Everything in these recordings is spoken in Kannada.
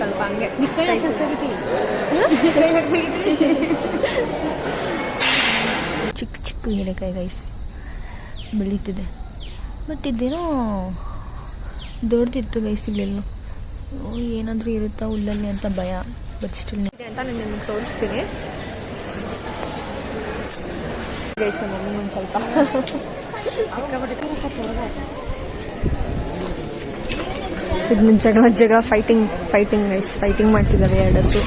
ಸ್ವಲ್ಪ ಹಂಗೆ. ಚಿಕ್ಕ ಚಿಕ್ಕ ಹೀರೆಕಾಯಿ ಗೈಸ್ ಬೆಳೀತಿದೆ. ಬಟ್ ಇದೇನೋ ದೊಡ್ಡದಿತ್ತು ಗೈಸ್ ಇಲ್ಲೆಲ್ಲೋ. ಏನಾದರೂ ಇರುತ್ತಾ ಹುಲ್ಲಲ್ಲಿ ಅಂತ ಭಯ. ಬಟ್ ಸ್ಟಿಲ್ ಅಂತ ನಾನು ನಿಮಗೆ ತೋರಿಸ್ತೀನಿ. ಗೈಸ್ ನಮ್ಮ ಮಮ್ಮಿ ಒಂದು ಸ್ವಲ್ಪ ಇದನ್ನ ಜಗಳ ಜಗಳ ಫೈಟಿಂಗ್ ಫೈಟಿಂಗ್ ಗೈಸ್ ಫೈಟಿಂಗ್ ಮಾಡ್ತಿದ್ದಾವೆ ಎರಡು ಹಸು.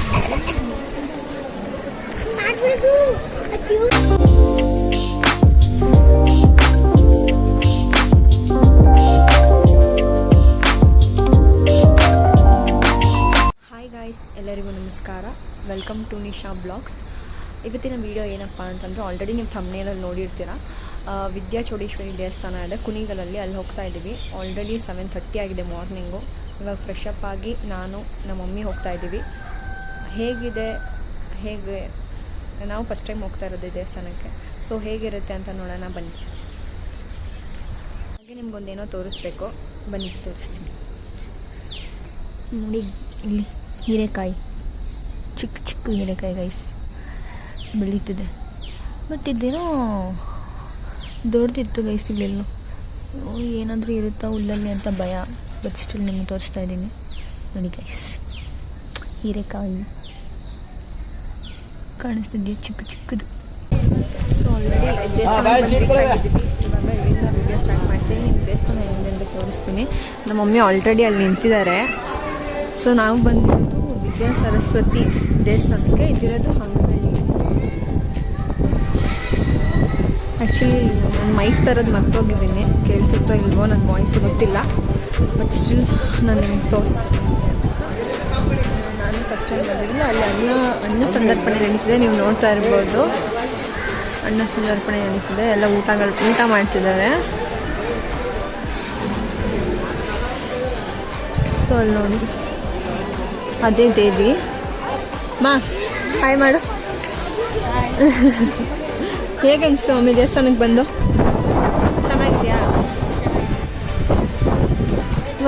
ಹಾಯ್ ಗಾಯ್ಸ್ ಎಲ್ಲರಿಗೂ ನಮಸ್ಕಾರ. ವೆಲ್ಕಮ್ ಟು ನಿಶಾ ಬ್ಲಾಗ್ಸ್ ಇವತ್ತಿನ ವಿಡಿಯೋ ಏನಪ್ಪ ಅಂತಂದ್ರೆ ಆಲ್ರೆಡಿ ನೀವು ಥಮ್ನೇಲಲ್ಲಿ ನೋಡಿರ್ತೀರ. ಆ, ವಿದ್ಯಾ ಚೌಡೇಶ್ವರಿ ದೇವಸ್ಥಾನ ಇದೆ. ಕುಣಿಗಲಲ್ಲಿ ಅಲ್ಲಿ ಹೋಗ್ತಾ ಇದ್ದೀವಿ. ಆಲ್ರೆಡಿ ಸೆವೆನ್ ಥರ್ಟಿ ಆಗಿದೆ ಮಾರ್ನಿಂಗು ಇವಾಗ ಫ್ರೆಶ್ ಆಗಿ ನಾನು ನಮ್ಮ ಮಮ್ಮಿ ಹೋಗ್ತಾ ಇದ್ದೀವಿ. ಹೇಗಿದೆ ಹೇಗೆ ನಾವು ಫಸ್ಟ್ ಟೈಮ್ ಹೋಗ್ತಾ ಇರೋದು ದೇವಸ್ಥಾನಕ್ಕೆ. ಸೊ ಹೇಗಿರುತ್ತೆ ಅಂತ ನೋಡೋಣ ಬನ್ನಿ. ಹಾಗೆ ನಿಮ್ಗೊಂದೇನೋ ತೋರಿಸ್ಬೇಕು. ಬನ್ನಿ ತೋರಿಸ್ತೀನಿ. ನೋಡಿ ಇಲ್ಲಿ ಹೀರೆಕಾಯಿ. ಚಿಕ್ಕ ಚಿಕ್ಕ ಹೀರೆಕಾಯಿ ಗೈಸ್ ಬೆಳೀತಿದೆ. ಬಟ್ ಇದೇನೋ ದೊಡ್ಡದಿತ್ತು ಗೈಸ್ ಇಲ್ಲೆಲ್ಲೋ. ಏನಾದರೂ ಇರುತ್ತಾ ಉಳ್ಳಲ್ಲಿ ಅಂತ ಭಯ ಬಟ್ ಸ್ಟಿಲ್ ನಿಮಗೆ ತೋರಿಸ್ತಾ ಇದ್ದೀನಿ. ನೋಡಿ ಗೈಸ್ ಹೀರೆಕಾಯಿ ಕಾಣಿಸ್ತಿದೆಯಾ? ಚಿಕ್ಕ ಚಿಕ್ಕದು. ಸೊ ಆಲ್ರೆಡಿ ಇಲ್ಲಿಂದ ವಿಡಿಯೋ ಸ್ಟಾರ್ಟ್ ಮಾಡ್ತೀನಿ. ನಿಮ್ಮ ದೇವಸ್ಥಾನ ಹೆಂಗೆ ಅಂತ ತೋರಿಸ್ತೀನಿ. ನಮ್ಮ ಮಮ್ಮಿ ಆಲ್ರೆಡಿ ಅಲ್ಲಿ ನಿಂತಿದ್ದಾರೆ. ಸೊ ನಾವು ಬಂದಿರೋದು ವಿದ್ಯಾ ಸರಸ್ವತಿ ದೇವಸ್ಥಾನಕ್ಕೆ ಇದಿರೋದು ಹಂಗಳ್ಳಿ ಆ್ಯಕ್ಚುಲಿ ನಾನು ಮೈಕ್ ಥರದ್ದು ಮರ್ತೋಗಿದ್ದೀನಿ ಕೇಳಿಸುತ್ತೋ ಇಲ್ವೋ ನನ್ನ ವಾಯ್ಸ್ ಗೊತ್ತಿಲ್ಲ. ಬಟ್ ಸ್ಟಿಲ್ ನಾನು ನಿಮ್ಗೆ ತೋರಿಸ್ತೀನಿ ನಾನು ಫಸ್ಟ್ ಟೈಮ್ ಬಂದಿರಲಿಲ್ಲ ಅಲ್ಲಿ ಅನ್ನ ಅನ್ನ ಸಂದರ್ಪಣೆ ನಡೀತಿದೆ. ನೀವು ನೋಡ್ತಾ ಇರ್ಬೋದು. ಅನ್ನ ಸಂದರ್ಪಣೆ ನಡೀತಿದೆ. ಎಲ್ಲ ಊಟಗಳು ಊಟ ಮಾಡ್ತಿದ್ದಾರೆ. ಸೊ ಅಲ್ಲಿ ನೋಡಿ. ಅದೇ ದೇವಿ. ಮಾ, ಹಾಯ್ ಮಾಡು. ಹೇಗೆ ಅನಿಸ್ತು ಮಮ್ಮಿ ದೇವಸ್ಥಾನಕ್ಕೆ ಬಂದು? ಚೆನ್ನಾಗಿದೆಯಾ?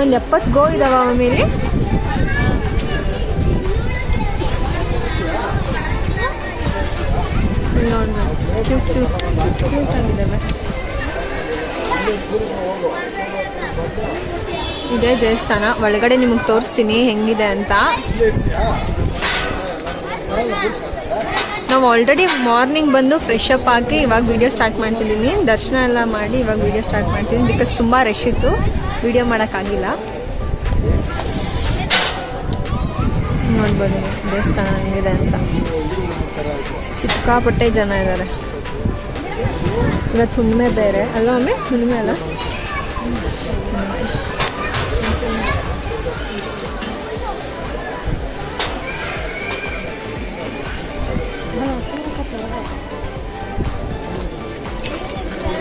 ಒಂದು ಎಪ್ಪತ್ತು ಗೋ ಇದಾವ ನೋಡ್ಬೋದು ಕ್ಯೂಟ್ ಕ್ಯೂಟ್ ಕ್ಯೂಟ್ ಆಗಿದ್ದಾವೆ. ಇದೇ ದೇವಸ್ಥಾನ. ಒಳಗಡೆ ನಿಮಗೆ ತೋರಿಸ್ತೀನಿ ಹೆಂಗಿದೆ ಅಂತ. ನಾವು ಆಲ್ರೆಡಿ ಮಾರ್ನಿಂಗ್ ಬಂದು ಫ್ರೆಶ್ ಅಪ್ ಹಾಕಿ ಇವಾಗ ವಿಡಿಯೋ ಸ್ಟಾರ್ಟ್ ಮಾಡ್ತಿದ್ದೀನಿ ದರ್ಶನ ಎಲ್ಲ ಮಾಡಿ ಇವಾಗ ವಿಡಿಯೋ ಸ್ಟಾರ್ಟ್ ಮಾಡ್ತೀನಿ ಬಿಕಾಸ್ ತುಂಬ ರಶ್ ಇತ್ತು. ವಿಡಿಯೋ ಮಾಡೋಕ್ಕಾಗಿಲ್ಲ ನೋಡ್ಬೋದು ದೇವಸ್ಥಾನ ಹೆಂಗಿದೆ ಅಂತ. ಸಿಕ್ಕಾಪಟ್ಟೆ ಜನ ಇದ್ದಾರೆ ಇವತ್ತು ಹುಣ್ಣಿಮೆ ಬೇರೆ ಅಲ್ವಾ ಒಮ್ಮೆ ಹುಣ್ಣಿಮೆ ಅಲ್ಲ?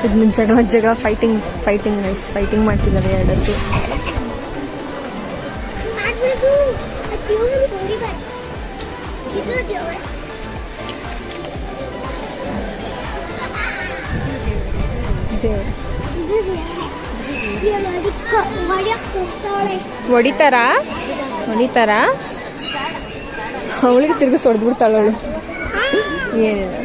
ಇದನ್ನ ಜಗಳ ಜಗಳ ಫೈಟಿಂಗ್ ಫೈಟಿಂಗ್ ಗೈಸ್ ಫೈಟಿಂಗ್ ಮಾಡ್ತಿದ್ದಾವೆ ಎರಡು ಹಸು. ಹೊಡಿತಾರ? ಹೊಡಿತಾರ? ಅವಳಿಗೆ ತಿರುಗಿಸಿ ಹೊಡೆದ್ಬಿಡ್ತಾಳು ಅವಳು. ಏನಿಲ್ಲ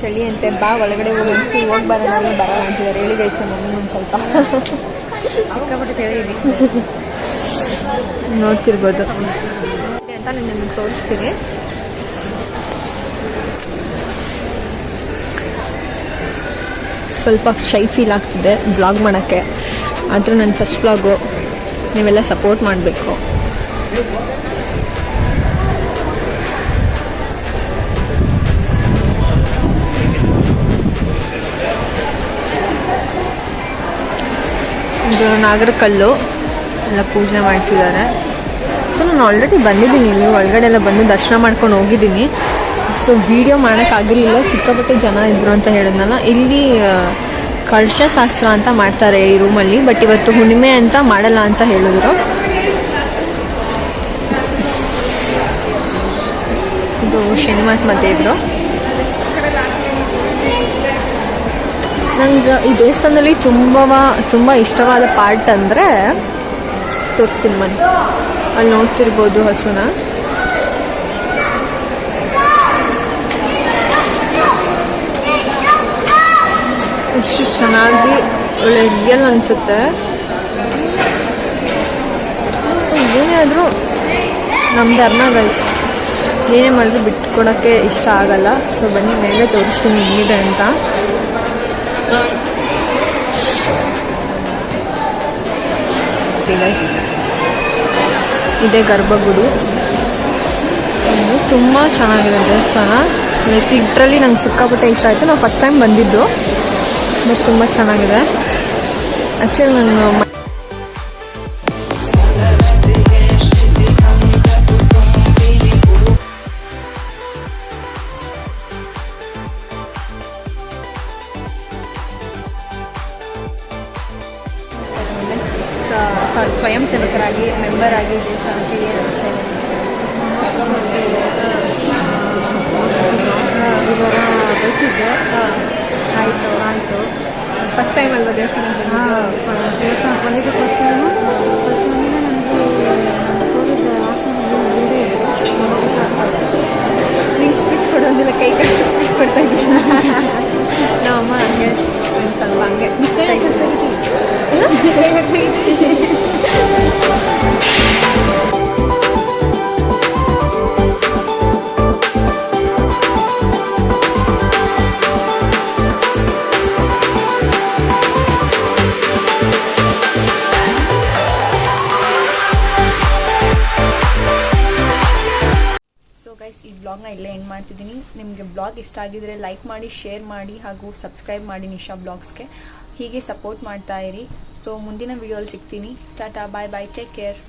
ಚಳಿ ಅಂತೆ ಬಾ ಒಳಗಡೆ ಹೋಗಿ ಅನ್ಸ್ತು ಹೋಗಿ ಬರೋಣ ಬರೋಣ ಬರಲ್ಲ ಅಂತಿದ್ದಾರೆ ಹೇಳಿ ಗೈಸ್ ನಮ್ಮ ಮಮ್ಮಿ ಒಂದು ಸ್ವಲ್ಪ. ಸಿಕ್ಕಾಪಟ್ಟೆ ಚಳಿ ಇದೆ. ನೋಡ್ತಿರ್ಬೋದು. ಅಂತ ನಾನು ನಿಮಗೆ ತೋರಿಸ್ತೀನಿ. ಸ್ವಲ್ಪ ಶೈ ಫೀಲ್ ಆಗ್ತಿದೆ ಬ್ಲಾಗ್ ಮಾಡೋಕ್ಕೆ. ಆದರೂ ನನ್ನ ಫಸ್ಟ್ ಬ್ಲಾಗು ನೀವೆಲ್ಲ ಸಪೋರ್ಟ್ ಮಾಡಬೇಕು. ಇದು ನಾಗರಕಲ್ಲು ಎಲ್ಲ ಪೂಜೆ ಮಾಡ್ತಿದ್ದಾರೆ. ಸೊ, ನಾನು ಆಲ್ರೆಡಿ ಬಂದಿದ್ದೀನಿ ಇಲ್ಲಿ, ಒಳಗಡೆ ಎಲ್ಲ ಬಂದು ದರ್ಶನ ಮಾಡ್ಕೊಂಡು ಹೋಗಿದ್ದೀನಿ. ಸೊ ವಿಡಿಯೋ ಮಾಡೋಕ್ಕಾಗಿರಲಿಲ್ಲ ಸಿಕ್ಕಾಪಟ್ಟೆ ಜನ ಇದ್ರು ಅಂತ ಹೇಳಿದ್ನಲ್ಲ. ಇಲ್ಲಿ ಕಳಶಶಾಸ್ತ್ರ ಅಂತ ಮಾಡ್ತಾರೆ ಈ ರೂಮಲ್ಲಿ ಬಟ್ ಇವತ್ತು ಹುಣ್ಣಿಮೆ ಅಂತ ಮಾಡಲ್ಲ ಅಂತ ಹೇಳಿದ್ರು. ಇದು ಶನಿಮಹಾತ್ಮ ದೇವರು ನಂಗೆ ಈ ದೇವಸ್ಥಾನದಲ್ಲಿ ತುಂಬ ತುಂಬ ಇಷ್ಟವಾದ ಪಾರ್ಟ್ ಅಂದರೆ, ತೋರಿಸ್ತೀನಿ ಮನೆ. ಅಲ್ಲಿ ನೋಡ್ತಿರ್ಬೋದು ಹಸುನ. ಇಷ್ಟು ಚೆನ್ನಾಗಿ ಒಳ್ಳೆ ಇದೆಯಲ್ಲ ಅನಿಸುತ್ತೆ. ಸೊ, ಏನೇ ಆದರೂ ನಮ್ಮ ಧರ್ಮ ಗೈಸ್ ಏನೇ ಮಾಡಿದ್ರು ಬಿಟ್ಕೊಡೋಕ್ಕೆ ಇಷ್ಟ ಆಗಲ್ಲ. ಸೊ, ಬನ್ನಿ, ಮೇಲೆ ತೋರಿಸ್ತೀನಿ ಹೇಗಿದೆ ಅಂತ. ಇದೇ ಗರ್ಭಗುಡಿ. ತುಂಬ ಚೆನ್ನಾಗಿದೆ ದೇವಸ್ಥಾನ. ಲೈಕ್ ಇದರಲ್ಲಿ ನಂಗೆ ಸಿಕ್ಕಾಪಟ್ಟೆ ಇಷ್ಟ ಆಯಿತು. ನಾವು ಫಸ್ಟ್ ಟೈಮ್ ಬಂದಿದ್ದು. ಬಟ್ ತುಂಬ ಚೆನ್ನಾಗಿದೆ. ಆ್ಯಕ್ಚುಲಿ ನಾನು ಸ್ವಯಂ ಸೇವಕರಾಗಿ ಮೆಂಬರ್ ಆಗಿ ದೇವಸ್ಥಾನಕ್ಕೆ ಬಯಸಿದ್ದೆ ಆಯಿತು ಆಯಿತು. ಫಸ್ಟ್ ಟೈಮ್ ಅಲ್ವಾ ದೇವಸ್ಥಾನ ದೇವಸ್ಥಾನಕ್ಕೆ ಬಂದಿದ್ದು ಫಸ್ಟ್ ಟೈಮು ಫಸ್ಟ್ ಟೈಮಿಂದ ನನಗೆ ಕೋವಿಡ್ ಖುಷಿ ಸ್ಪೀಚ್ ಕೊಡೋದಿಲ್ಲ ಕೈ ಕಟ್ಟಿ ಸ್ಪೀಚ್ ಕೊಡ್ತಾ ಇದ್ದೀನಿ. ನಮ್ಮಮ್ಮ ಹಂಗೆ ಮಾಡ್ತಿದ್ದೀನಿ. ನಿಮಗೆ ಬ್ಲಾಗ್ ಇಷ್ಟ ಆಗಿದ್ರೆ ಲೈಕ್ ಮಾಡಿ ಶೇರ್ ಮಾಡಿ ಹಾಗೂ ಸಬ್ಸ್ಕ್ರೈಬ್ ಮಾಡಿ ನಿಶಾ ಬ್ಲಾಗ್ಸ್ಗೆ. ಹೀಗೆ ಸಪೋರ್ಟ್ ಮಾಡ್ತಾ ಇರಿ. ಸೊ ಮುಂದಿನ ವಿಡಿಯೋಲಿ ಸಿಗ್ತೀನಿ. Tata bye bye take care